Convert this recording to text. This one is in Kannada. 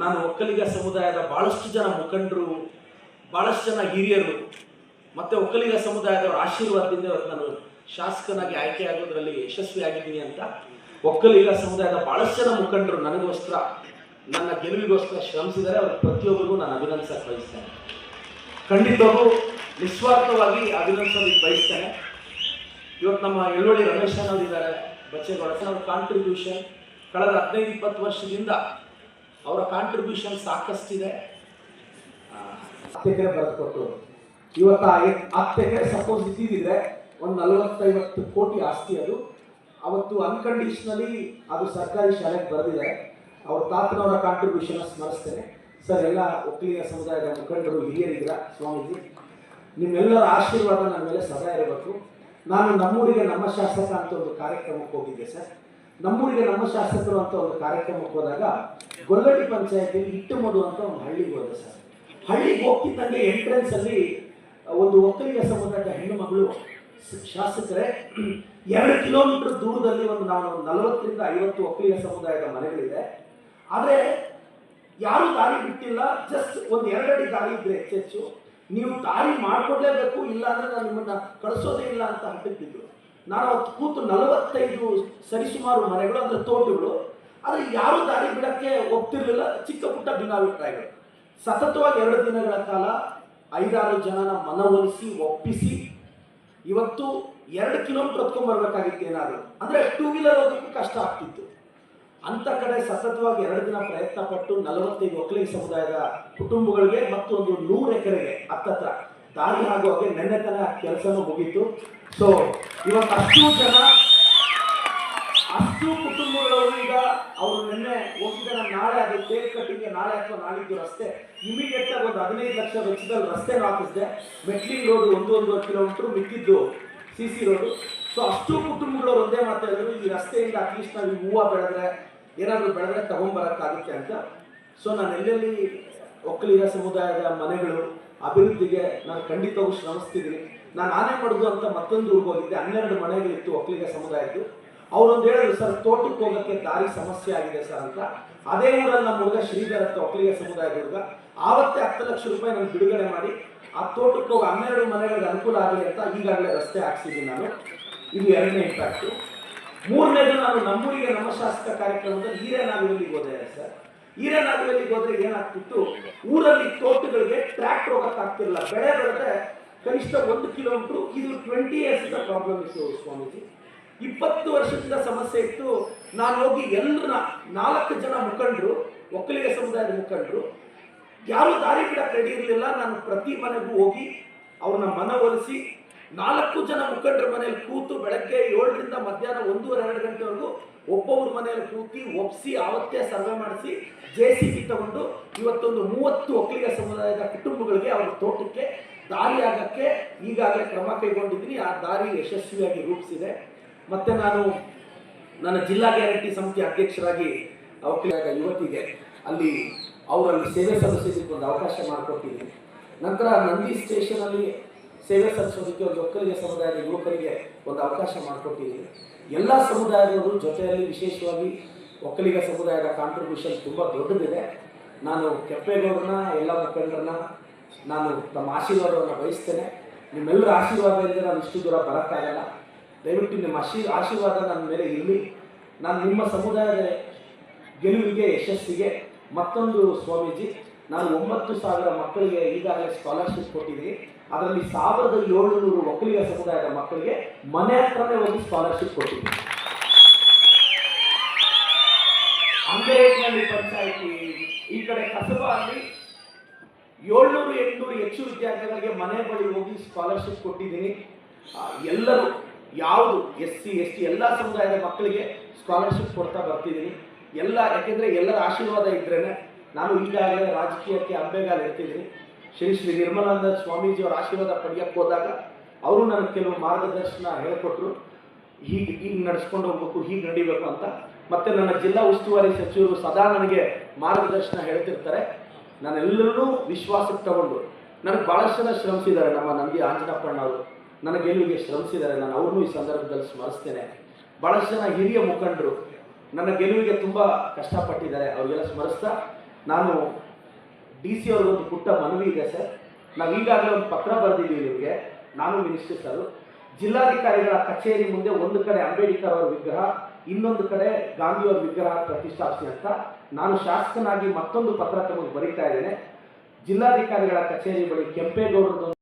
ನಾನು ಒಕ್ಕಲಿಗ ಸಮುದಾಯದ ಭಾಳಷ್ಟು ಜನ ಮುಖಂಡರು ಭಾಳಷ್ಟು ಜನ ಹಿರಿಯರು, ಮತ್ತು ಒಕ್ಕಲಿಗ ಸಮುದಾಯದವರ ಆಶೀರ್ವಾದದಿಂದ ನಾನು ಶಾಸಕನಾಗಿ ಆಯ್ಕೆಯಾಗೋದ್ರಲ್ಲಿ ಯಶಸ್ವಿಯಾಗಿದ್ದೀನಿ ಅಂತ. ಒಕ್ಕಲಿಗ ಸಮುದಾಯದ ಭಾಳಷ್ಟು ಜನ ಮುಖಂಡರು ನನಗೋಸ್ಕರ, ನನ್ನ ಗೆಲುವಿಗೋಸ್ಕರ ಶ್ರಮಿಸಿದರೆ ಅವ್ರ ಪ್ರತಿಯೊಬ್ಬರಿಗೂ ನಾನು ಅಭಿನಂದಿಸಕ್ಕೆ ಬಯಸ್ತೇನೆ ಖಂಡಿತವಾಗೂ ನಿಸ್ವಾರ್ಥವಾಗಿ ಅಭಿನಂದಿಸೋದಕ್ಕೆ ಬಯಸ್ತೇನೆ ಇವತ್ತು ನಮ್ಮ ಎಳ್ಳೊಳ್ಳಿ ರಮೇಶ್ ಅವರು ಇದ್ದಾರೆ ಬಚ್ಚೇಗೌಡ ಅವ್ರ ಕಾಂಟ್ರಿಬ್ಯೂಷನ್ ಕಳೆದ ಹದಿನೈದು, ಇಪ್ಪತ್ತು ವರ್ಷದಿಂದ ಅವರ ಕಾಂಟ್ರಿಬ್ಯೂಷನ್ ಸಾಕಷ್ಟಿದೆ. ಹತ್ತು ಬರೆದುಕೊಟ್ಟು. ಇವತ್ತು ಆ ಎ- ಹತ್ತು ಎಕರೆ ಸಪೋಸ್ ಇದ್ದಿದ್ರೆ ಒಂದು ನಲವತ್ತೈವತ್ತು ಕೋಟಿ ಆಸ್ತಿ ಅದು. ಅವತ್ತು ಅನ್ಕಂಡೀಷನಲಿ ಅದು ಸರ್ಕಾರಿ ಶಾಲೆಗೆ ಬರೆದಿದೆ. ಅವ್ರ ತಾತನವರ ಕಾಂಟ್ರಿಬ್ಯೂಷನ್ ಸ್ಮರಿಸ್ತೇನೆ. ಸರ್, ಎಲ್ಲ ಒಕ್ಕಲಿಗ ಸಮುದಾಯದ ಮುಖಂಡರು ಹಿರಿಯರಿದ್ರ ಸ್ವಾಮೀಜಿ? ನಿಮ್ಮೆಲ್ಲರ ಆಶೀರ್ವಾದ ನನ್ನ ಮೇಲೆ ಸದಾ ಇರಬೇಕು. ನಾನು ನಮ್ಮೂರಿಗೆ ನಮ್ಮ ಶಾಸಕ ಅಂತ ಒಂದು ಕಾರ್ಯಕ್ರಮಕ್ಕೆ ಹೋಗಿದ್ದೆ, ಸರ್. ನಮ್ಮೂರಿಗೆ ನಮ್ಮ ಶಾಸಕರು ಅಂತ ಒಂದು ಕಾರ್ಯಕ್ರಮಕ್ಕೆ ಹೋದಾಗ ಗೊಲ್ಲಡಿ ಪಂಚಾಯತಿಯಲ್ಲಿ ಇಟ್ಟುಮಡು ಅಂತ ಒಂದು ಹಳ್ಳಿಗೆ ಹೋದೆ ಸರ್. ಹಳ್ಳಿಗೆ ಹೋಗ್ತಿದ್ದಂಗೆ ಎಂಟ್ರೆನ್ಸ್ ಅಲ್ಲಿ ಒಂದು ಒಕ್ಕಲಿಗ ಸಮುದಾಯದ ಹೆಣ್ಣು ಮಗಳು ಶಾಸಕರೇ, ಎರಡು ಕಿಲೋಮೀಟರ್ ದೂರದಲ್ಲಿ ಒಂದು ನಾನು ನಲವತ್ತರಿಂದ ಐವತ್ತು ಒಕ್ಕಲಿಗ ಸಮುದಾಯದ ಮನೆಗಳಿದೆ. ಆದರೆ ಯಾರು ದಾರಿ ಬಿಟ್ಟಿಲ್ಲ ಜಸ್ಟ್ ಒಂದು ಎರಡಡಿ ದಾರಿ ಇದ್ರೆ ಹೆಚ್ಚೆಚ್ಚು ನೀವು ದಾರಿ ಮಾಡ್ಕೊಡ್ಲೇಬೇಕು ಇಲ್ಲ ಅಂದ್ರೆ ನಾನು ನಿಮ್ಮನ್ನ ಕಳಿಸೋದೇ ಇಲ್ಲ ಅಂತ ಹಟ್ಟಿದ್ದು ನಾನು ಕೂತು ನಲವತ್ತೈದು ಸರಿಸುಮಾರು ಮನೆಗಳು ಅಂದ್ರೆ ತೋಟಗಳು, ಆದರೆ ಯಾರು ದಾರಿ ಬಿಡಕ್ಕೆ ಹೋಗ್ತಿರ್ಲಿಲ್ಲ ಚಿಕ್ಕ ಪುಟ್ಟ ಭಿನ್ನಾಭಿಪ್ರಾಯಗಳು. ಸತತವಾಗಿ ಎರಡು ದಿನಗಳ ಕಾಲ ಐದಾರು ಜನನ ಮನವೊಲಿಸಿ, ಒಪ್ಪಿಸಿ, ಇವತ್ತು ಎರಡು ಕಿಲೋಮೀಟರ್ ಹೊತ್ಕೊಂಡ್ಬರ್ಬೇಕಾಗಿತ್ತು ಏನಾದರೂ. ಅಂದರೆ ಟೂ ವೀಲರ್ ಹೋಗೋಕ್ಕೂ ಕಷ್ಟ ಆಗ್ತಿತ್ತು. ಅಂಥ ಕಡೆ ಸತತವಾಗಿ ಎರಡು ದಿನ ಪ್ರಯತ್ನ ಪಟ್ಟು ನಲವತ್ತೈದು ಒಕ್ಕಲಿಗ ಸಮುದಾಯದ ಕುಟುಂಬಗಳಿಗೆ ಮತ್ತು ಒಂದು ನೂರು ಎಕರೆಗೆ ಹತ್ತತ್ರ ಆಗುವಾಗೆ ನೆನ್ನೆ ತನ ಕೆಲಸನೂ ಮುಗೀತು. ಸೊ ಇವತ್ತು ಅಷ್ಟು ಜನ, ಅಷ್ಟು ಕುಟುಂಬಗಳವರು ಈಗ ಅವರು ನೆನ್ನೆ ಹೋಗಿದ್ದಾರೆ, ನಾಳೆ ಅದು ಕೇಕ್ ಕಟ್ಟಿಗೆ ನಾಳೆ ಅಥವಾ ನಾಳಿದ್ದು ರಸ್ತೆ ಇಮಿಡಿಯೇಟ್ ಆಗಿ ಒಂದು ಹದಿನೈದು ಲಕ್ಷ ವೆಚ್ಚದಲ್ಲಿ ರಸ್ತೆ ಹಾಕಿಸಿದೆ. ಮೆಟ್ಲಿಂಗ್ ರೋಡ್ ಒಂದು ಒಂದೂವರೆ ಕಿಲೋಮೀಟರ್ ಮಿಕ್ಕಿದ್ದು ಸಿ ಸಿ ರೋಡು ಸೊ ಅಷ್ಟು ಕುಟುಂಬಗಳವರು ಒಂದೇ ಮಾತಾಡಿದ್ರು ಈ ರಸ್ತೆಯಿಂದ ಅಟ್ಲೀಸ್ಟ್ ನಾವು ಈ ಹೂವು ಬೆಳೆದ್ರೆ, ಏನಾದರೂ ಬೆಳೆದ್ರೆ ತಗೊಂಬರೋಕ್ಕಾಗುತ್ತೆ ಅಂತ. ಸೊ ನಾನು ಎಲ್ಲೆಲ್ಲಿ ಒಕ್ಕಲಿಗ ಸಮುದಾಯದ ಮನೆಗಳು ಅಭಿವೃದ್ಧಿಗೆ ನಾನು ಖಂಡಿತವಾಗೂ ಶ್ರಮಿಸ್ತಿದ್ದೀನಿ. ನಾನು ಆನೆ ಪಡೆದು ಅಂತ ಮತ್ತೊಂದು ಊರಿಗೆ ಹೋಗಿದ್ದೆ. ಹನ್ನೆರಡು ಮನೆಗಳಿತ್ತು ಒಕ್ಕಲಿಗ ಸಮುದಾಯದ್ದು. ಅವರೊಂದು ಹೇಳಿದ್ರು, ಸರ್, ತೋಟಕ್ಕೆ ಹೋಗೋಕ್ಕೆ ದಾರಿ ಸಮಸ್ಯೆ ಆಗಿದೆ ಸರ್ ಅಂತ. ಅದೇ ಊರಲ್ಲಿ ನಮ್ಮ ಹುಡುಗ ಶ್ರೀಧರ್ ಅಂತ ಒಕ್ಕಲಿಗ ಸಮುದಾಯದ ಹುಡುಗ. ಆವತ್ತೇ ಹತ್ತು ಲಕ್ಷ ರೂಪಾಯಿ ನಾನು ಬಿಡುಗಡೆ ಮಾಡಿ, ಆ ತೋಟಕ್ಕೆ ಹೋಗಿ ಹನ್ನೆರಡು ಮನೆಗಳಿಗೆ ಅನುಕೂಲ ಆಗಲಿ ಅಂತ ಈಗಾಗಲೇ ರಸ್ತೆ ಹಾಕ್ಸಿದ್ದೀನಿ ನಾನು. ಇದು ಎರಡನೇ ಇಂಪ್ಯಾಕ್ಟು ಮೂರನೇದು ನಾನು ನಮ್ಮೂರಿಗೆ ನಮ್ಮ ಶಾಸಕ ಕಾರ್ಯಕ್ರಮದಲ್ಲಿ ಇಲ್ಲಿ ಹೋದೆ ಸರ್. ಹಿರೇನಾಗವಲ್ಲಿಗೆ ಹೋದ್ರೆ ಏನಾಗ್ತಿತ್ತು? ಊರಲ್ಲಿ ತೋಟಗಳಿಗೆ ಟ್ರ್ಯಾಕ್ಟರ್ ಹೋಗಕ್ಕೆ ಆಗ್ತಿರಲಿಲ್ಲ. ಬೆಳೆ ಬೆಳೆದ್ರೆ ಕನಿಷ್ಠ ಒಂದು ಕಿಲೋಮೀಟರ್ ಇದು ಟ್ವೆಂಟಿ ಇಯರ್ಸ್ ಪ್ರಾಬ್ಲಮ್ ಇತ್ತು ಸ್ವಾಮೀಜಿ. ಇಪ್ಪತ್ತು ವರ್ಷದಿಂದ ಸಮಸ್ಯೆ ಇತ್ತು. ನಾನು ಹೋಗಿ ಎಲ್ಲರನ್ನ ನಾಲ್ಕು ಜನ ಮುಖಂಡರು, ಒಕ್ಕಲಿಗ ಸಮುದಾಯದ ಮುಖಂಡರು, ಯಾರು ದಾರಿ ಬಿಡಕ್ಕೆ ರೆಡಿ ಇರಲಿಲ್ಲ. ನಾನು ಪ್ರತಿ ಮನೆಗೂ ಹೋಗಿ ಅವ್ರನ್ನ ಮನವೊಲಿಸಿ ನಾಲ್ಕು ಜನ ಮುಖಂಡರ ಮನೇಲಿ ಕೂತು ಬೆಳಗ್ಗೆ ಏಳರಿಂದ ಮಧ್ಯಾಹ್ನ ಒಂದೂವರೆ, ಎರಡು ಗಂಟೆವರೆಗೂ ಮನೆಯಲ್ಲಿ ಕೂತಿ ಒಪ್ಸಿ, ಆವತ್ತೇ ಸರ್ವೆ ಮಾಡಿಸಿ ಜೆ ಸಿ ಬಿ ತಗೊಂಡು ಇವತ್ತೊಂದು ಮೂವತ್ತು ಒಕ್ಕಲಿಗ ಸಮುದಾಯದ ಕುಟುಂಬಗಳಿಗೆ ಅವರ ತೋಟಕ್ಕೆ, ದಾರಿ ಆಗಕ್ಕೆ ಈಗಾಗಲೇ ಕ್ರಮ ಕೈಗೊಂಡಿದ್ದೀನಿ. ಆ ದಾರಿ ಯಶಸ್ವಿಯಾಗಿ ರೂಪಿಸಿದೆ. ಮತ್ತೆ ನಾನು ನನ್ನ ಜಿಲ್ಲಾ ಗ್ಯಾರಂಟಿ ಸಮಿತಿ ಅಧ್ಯಕ್ಷರಾಗಿ ಒಕ್ಕಲಿಗ ಯುವತಿಗೆ ಅಲ್ಲಿ ಅವರಲ್ಲಿ ಸೇವೆ ಸಲ್ಲಿಸೋದಕ್ಕೆ ಒಂದು ಅವಕಾಶ ಮಾಡಿಕೊಟ್ಟಿದ್ದೀನಿ. ನಂತರ ನಂದಿ ಸ್ಟೇಷನಲ್ಲಿ ಸೇವೆ ಸಲ್ಲಿಸೋದಕ್ಕೆ ಒಕ್ಕಲಿಗ ಸಮುದಾಯದ ಯುವಕರಿಗೆ ಒಂದು ಅವಕಾಶ ಮಾಡಿಕೊಟ್ಟಿದ್ದೀನಿ ಎಲ್ಲ ಸಮುದಾಯದವರು ಜೊತೆಯಲ್ಲಿ ವಿಶೇಷವಾಗಿ ಒಕ್ಕಲಿಗ ಸಮುದಾಯದ ಕಾಂಟ್ರಿಬ್ಯೂಷನ್ ತುಂಬ ದೊಡ್ಡದಿದೆ. ನಾನು ಕೆಪ್ಪೇಗೌಡರನ್ನ ಎಲ್ಲ ಮುಖಂಡರನ್ನ, ನಾನು ತಮ್ಮ ಆಶೀರ್ವಾದವನ್ನು ಬಯಸ್ತೇನೆ. ನಿಮ್ಮೆಲ್ಲರ ಆಶೀರ್ವಾದ ಇಲ್ಲದೆ ನಾನು ಇಷ್ಟು ದೂರ ಬರೋಕ್ಕಾಗಲ್ಲ. ದಯವಿಟ್ಟು ನಿಮ್ಮ ಆಶೀ, ಆಶೀರ್ವಾದ ನನ್ನ ಮೇಲೆ ಇರಲಿ. ನಾನು ನಿಮ್ಮ ಸಮುದಾಯದ ಗೆಲುವಿಗೆ, ಯಶಸ್ಸಿಗೆ ಮತ್ತೊಂದು ಸ್ವಾಮೀಜಿ, ನಾನು ಒಂಬತ್ತು ಸಾವಿರ ಮಕ್ಕಳಿಗೆ ಈಗಾಗಲೇ ಸ್ಕಾಲರ್ಶಿಪ್ ಕೊಟ್ಟಿದ್ದೀನಿ. ಅದರಲ್ಲಿ ಸಾವಿರದ ಏಳುನೂರು ಒಕ್ಕಲಿಗ ಸಮುದಾಯದ ಮಕ್ಕಳಿಗೆ ಮನೆ ಹತ್ರನೇ ಹೋಗಿ ಸ್ಕಾಲರ್ಶಿಪ್ ಕೊಟ್ಟಿದ್ದೀನಿ ಅಂಗರೇಟ್ನಲ್ಲಿ ಪಂಚಾಯಿತಿ, ಈ ಕಡೆ ಕಸಬಾ ಏಳ್ನೂರು, ಎಂಟುನೂರು ಹೆಚ್ಚು ವಿದ್ಯಾರ್ಥಿಗಳಿಗೆ ಮನೆ ಬಳಿ ಹೋಗಿ ಸ್ಕಾಲರ್ಶಿಪ್ ಕೊಟ್ಟಿದ್ದೀನಿ. ಎಲ್ಲರೂ, ಯಾವುದು ಎಸ್ ಸಿ, ಎಸ್ ಟಿ, ಎಲ್ಲ ಸಮುದಾಯದ ಮಕ್ಕಳಿಗೆ ಸ್ಕಾಲರ್ಶಿಪ್ ಕೊಡ್ತಾ ಬರ್ತಿದ್ದೀನಿ. ಎಲ್ಲ, ಯಾಕೆಂದರೆ ಎಲ್ಲರ ಆಶೀರ್ವಾದ ಇದ್ರೇ ನಾನು ಈಗಾಗಲೇ ರಾಜಕೀಯಕ್ಕೆ ಅಂಬೆಗಾಲ ಇರ್ತಿದ್ದೀನಿ. ಶ್ರೀ ಶ್ರೀ ನಿರ್ಮಲಾನಂದ ಸ್ವಾಮೀಜಿಯವರ ಆಶೀರ್ವಾದ ಪಡೆಯಕ್ಕೆ ಹೋದಾಗ ಅವರು ನನಗೆ ಕೆಲವು ಮಾರ್ಗದರ್ಶನ ಹೇಳಿಕೊಟ್ರು. ಹೀಗೆ ಹೀಗೆ ನಡೆಸ್ಕೊಂಡು ಹೋಗ್ಬೇಕು, ಹೀಗೆ ನಡಿಬೇಕು ಅಂತ. ಮತ್ತೆ ನನ್ನ ಜಿಲ್ಲಾ ಉಸ್ತುವಾರಿ ಸಚಿವರು ಸದಾ ನನಗೆ ಮಾರ್ಗದರ್ಶನ ಹೇಳ್ತಿರ್ತಾರೆ. ನಾನೆಲ್ಲರೂ ವಿಶ್ವಾಸಕ್ಕೆ ತಗೊಂಡು ನನಗೆ ಭಾಳಷ್ಟು ಜನ ಶ್ರಮಿಸಿದ್ದಾರೆ ನಮ್ಮ ನಂದಿ ಆಂಜನಪ್ಪಣ್ಣ ಅವರು ನನ್ನ ಗೆಲುವಿಗೆ ಶ್ರಮಿಸಿದ್ದಾರೆ ನಾನು ಅವ್ರನ್ನೂ ಈ ಸಂದರ್ಭದಲ್ಲಿ ಸ್ಮರಿಸ್ತೇನೆ. ಭಾಳಷ್ಟು ಜನ ಹಿರಿಯ ಮುಖಂಡರು ನನ್ನ ಗೆಲುವಿಗೆ ತುಂಬ ಕಷ್ಟಪಟ್ಟಿದ್ದಾರೆ. ಅವರಿಗೆಲ್ಲ ಸ್ಮರಿಸ್ತಾ ನಾನು ಡಿ ಸಿ ಅವ್ರಿಗೊಂದು ಪುಟ್ಟ ಮನವಿ ಇದೆ ಸರ್. ನಾವು ಈಗಾಗಲೇ ಒಂದು ಪತ್ರ ಬರೆದಿದ್ದೀವಿ ನಿಮಗೆ. ನಾನು ಮಿನಿಸ್ಟರ್ ಸರ್. ಜಿಲ್ಲಾಧಿಕಾರಿಗಳ ಕಚೇರಿ ಮುಂದೆ ಒಂದು ಕಡೆ ಅಂಬೇಡ್ಕರ್ ಅವರ ವಿಗ್ರಹ, ಇನ್ನೊಂದು ಕಡೆ ಗಾಂಧಿಯವರ ವಿಗ್ರಹ ಪ್ರತಿಷ್ಠಾಪಿಸಿ ಅಂತ ನಾನು ಶಾಸಕನಾಗಿ ಮತ್ತೊಂದು ಪತ್ರ ತಮಗೆ ಬರೀತಾ ಇದ್ದೇನೆ. ಜಿಲ್ಲಾಧಿಕಾರಿಗಳ ಕಚೇರಿ ಬಳಿ ಕೆಂಪೇಗೌಡರದೊಂದು